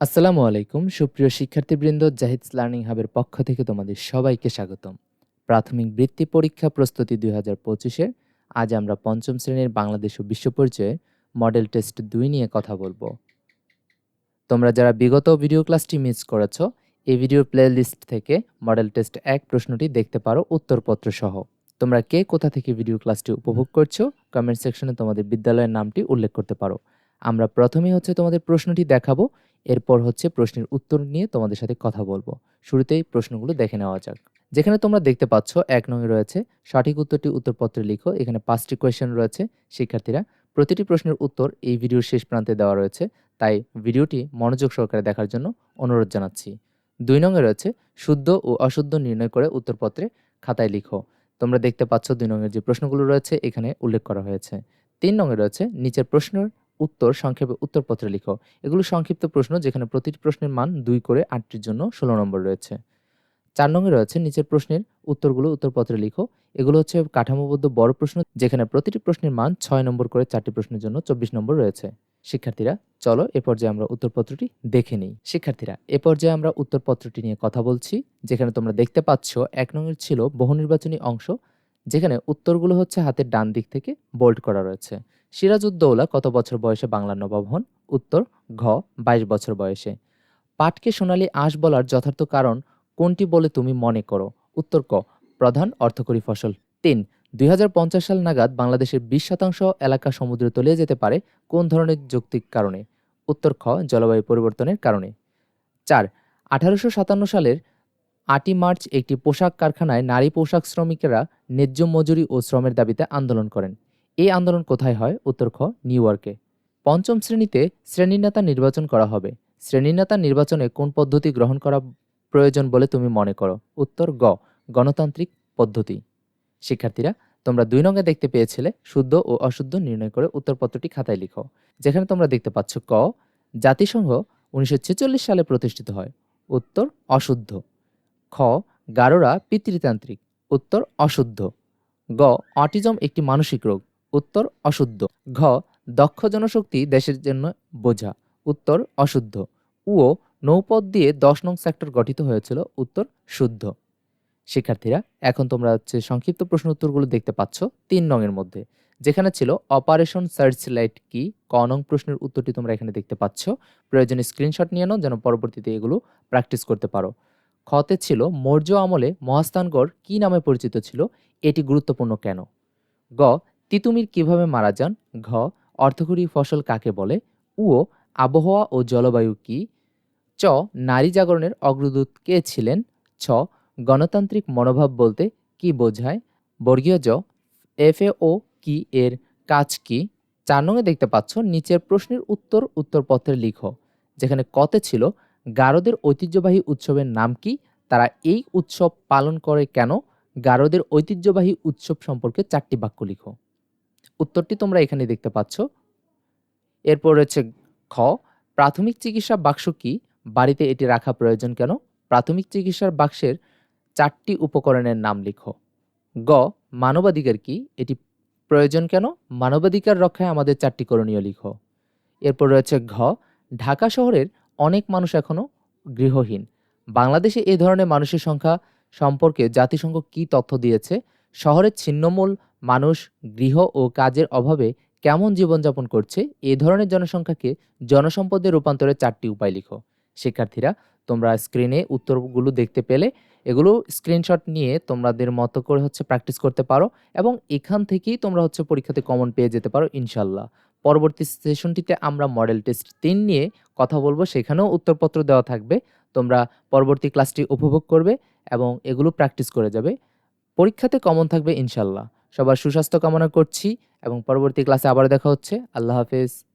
আসসালামু আলাইকুম, সুপ্রিয় শিক্ষার্থীবৃন্দ জাহিদস লার্নিং হাবের পক্ষ থেকে তোমাদের সবাইকে স্বাগতম। প্রাথমিক বৃত্তি পরীক্ষা প্রস্তুতি দুই হাজার পঁচিশের আজ আমরা পঞ্চম শ্রেণির বাংলাদেশ ও বিশ্ব পরিচয়ে মডেল টেস্ট দুই নিয়ে কথা বলব। তোমরা যারা বিগত ভিডিও ক্লাসটি মিস করেছ, এই ভিডিওর প্লে লিস্ট থেকে মডেল টেস্ট এক প্রশ্নটি দেখতে পারো, উত্তরপত্র সহ। তোমরা কে কোথা থেকে ভিডিও ক্লাসটি উপভোগ করছ, কমেন্ট সেকশনে তোমাদের বিদ্যালয়ের নামটি উল্লেখ করতে পারো। আমরা প্রথমেই হচ্ছে তোমাদের প্রশ্নটি দেখাবো, এরপর হচ্ছে প্রশ্নের উত্তর নিয়ে তোমাদের সাথে কথা বলব। শুরুতেই প্রশ্নগুলো দেখে নেওয়া যাক। যেখানে তোমরা দেখতে পাচ্ছ, এক নং রয়েছে, সঠিক উত্তরটি উত্তরপত্রে লিখো। এখানে পাঁচটি কোয়েশ্চেন রয়েছে, শিক্ষার্থীরা। প্রতিটি প্রশ্নের উত্তর এই ভিডিওর শেষ প্রান্তে দেওয়া রয়েছে, তাই ভিডিওটি মনোযোগ সহকারে দেখার জন্য অনুরোধ জানাচ্ছি। দুই নঙে রয়েছে, শুদ্ধ ও অশুদ্ধ নির্ণয় করে উত্তরপত্রে খাতায় লিখো। তোমরা দেখতে পাচ্ছ দুই নঙের যে প্রশ্নগুলো রয়েছে, এখানে উল্লেখ করা হয়েছে। তিন নঙে রয়েছে, নিচের প্রশ্নের উত্তর সংক্ষেপে উত্তরপত্রে লিখো। এগুলো সংক্ষিপ্ত প্রশ্ন যেখানে প্রতিটি প্রশ্নের মান দুই করে আটটির জন্য ষোলো নম্বর রয়েছে। চার নঙ্গে রয়েছে নিচের প্রশ্নের উত্তরগুলো উত্তরপত্রে লিখো। এগুলো হচ্ছে কাঠামোবদ্ধ বড় প্রশ্ন যেখানে প্রতিটি প্রশ্নের মান ছয় নম্বর করে চারটি প্রশ্নের জন্য চব্বিশ নম্বর রয়েছে। শিক্ষার্থীরা, চলো এ পর্যায়ে আমরা উত্তরপত্রটি দেখে নিই। শিক্ষার্থীরা, এ পর্যায়ে আমরা উত্তরপত্রটি নিয়ে কথা বলছি, যেখানে তোমরা দেখতে পাচ্ছ এক নঙের ছিল বহু নির্বাচনী অংশ, যেখানে উত্তরগুলো হচ্ছে হাতের ডান দিক থেকে বোল্ড করা রয়েছে। সিরাজউদ্দৌলা কত বছর বয়সে বাংলার নবাব হন? উত্তর, ঘ, বাইশ বছর বয়সে। পাটকে সোনালী আঁশ বলার যথার্থ কারণ কোনটি বলে তুমি মনে করো? উত্তর, ক, প্রধান অর্থকরী ফসল। তিন, দুই সাল নাগাদ বাংলাদেশের বিশ শতাংশ এলাকা সমুদ্রে তলিয়ে যেতে পারে কোন ধরনের যৌক্তিক কারণে? উত্তর, খ, জলবায়ু পরিবর্তনের কারণে। চার, আঠারোশো সাতান্ন সালের আটই মার্চ একটি পোশাক কারখানায় নারী পোশাক শ্রমিকেরা ন্যায্য মজুরি ও শ্রমের দাবিতে আন্দোলন করেন। এই আন্দোলন কোথায় হয়? উত্তর খ, নিউ ইয়র্কে। পঞ্চম শ্রেণীতে শ্রেণীনেতা নির্বাচন করা হবে। শ্রেণীনেতা নির্বাচনে কোন পদ্ধতি গ্রহণ করা প্রয়োজন বলে তুমি মনে করো? উত্তর গ, গণতান্ত্রিক পদ্ধতি। শিক্ষার্থীরা, তোমরা দুই নঙ্গে দেখতে পেয়েছিলে শুদ্ধ ও অশুদ্ধ নির্ণয় করে উত্তরপত্রটি খাতায় লিখো। যেখানে তোমরা দেখতে পাচ্ছ ক, জাতিসংঘ উনিশশো ছেচল্লিশ সালে প্রতিষ্ঠিত হয়। উত্তর, অশুদ্ধ। খ, গারোরা পিতৃতান্ত্রিক। উত্তর, অশুদ্ধ। গ, অটিজম একটি মানসিক রোগ। উত্তর অশুদ্ধ। ঘ, দক্ষ জনশক্তি দেশের জন্য বোঝা। উত্তর অশুদ্ধ। উও নৌপথ দিয়ে দশ নং সেক্টর গঠিত হয়েছিল, উত্তর শুদ্ধ। শিক্ষার্থীরা, এখন তোমরা হচ্ছে সংক্ষিপ্ত প্রশ্ন উত্তরগুলো দেখতে পাচ্ছ তিন নংয়ের মধ্যে, যেখানে ছিল অপারেশন সার্চ লাইট কি ক নং প্রশ্নের উত্তরটি তোমরা এখানে দেখতে পাচ্ছ। প্রয়োজনে স্ক্রিনশট নিয়ে নাও, যেন পরবর্তীতে এগুলো প্র্যাকটিস করতে পারো। খতে ছিল মৌর্য আমলে মহাস্থানগড় কি নামে পরিচিত ছিল? এটি গুরুত্বপূর্ণ কেন? গ তিতুমির কীভাবে মারা যান? ঘ. অর্থকরী ফসল কাকে বলে? উও আবহাওয়া ও জলবায়ু কি? চ. নারী জাগরণের অগ্রদূত কে ছিলেন? ছ. গণতান্ত্রিক মনোভাব বলতে কি বোঝায়? বর্গীয় জ. এফএও কি এর কাজ কি? চার নঙে দেখতে পাচ্ছ, নিচের প্রশ্নের উত্তর উত্তরপত্রে লিখো, যেখানে কতে ছিল, গারোদের ঐতিহ্যবাহী উৎসবের নাম কি? তারা এই উৎসব পালন করে কেন? গারোদের ঐতিহ্যবাহী উৎসব সম্পর্কে চারটি বাক্য লিখো। উত্তরটি তোমরা এখানে দেখতে পাচ্ছ। এরপর রয়েছে খ, প্রাথমিক চিকিৎসা বাক্স কি? বাড়িতে এটি রাখা প্রয়োজন কেন? প্রাথমিক চিকিৎসার বাক্সের চারটি উপকরণের নাম লিখো। গ, মানবাধিকার কি? এটি প্রয়োজন কেন? মানবাধিকার রক্ষায় আমাদের চারটি করণীয় লিখো। এরপর রয়েছে ঘ, ঢাকা শহরের অনেক মানুষ এখনও গৃহহীন। বাংলাদেশে এই ধরনের মানুষের সংখ্যা সম্পর্কে জাতিসংঘ কি তথ্য দিয়েছে? শহরের ছিন্নমূল মানুষ গৃহ ও কাজের অভাবে কেমন জীবনযাপন করছে এ ধরনের জনসংখ্যাকে জনসম্পদে রূপান্তরের চারটি উপায় লিখো। শিক্ষার্থীরা, তোমরা স্ক্রিনে উত্তরগুলো দেখতে পেলে। এগুলো স্ক্রিনশট নিয়ে তোমাদের মতো করে হচ্ছে প্র্যাকটিস করতে পারো এবং এখান থেকেই তোমরা হচ্ছে পরীক্ষাতে কমন পেয়ে যেতে পারো ইনশাল্লাহ। পরবর্তী সেশনটিতে আমরা মডেল টেস্ট তিন নিয়ে কথা বলব, সেখানেও উত্তরপত্র দেওয়া থাকবে। তোমরা পরবর্তী ক্লাসটি উপভোগ করবে এবং এগুলো প্র্যাকটিস করে যাবে। পরীক্ষাতে কমন থাকবে ইনশাল্লাহ। সবার সুস্বাস্থ্য কামনা করছি এবং পরবর্তী ক্লাসে আবার দেখা হচ্ছে। আল্লাহ হাফেজ।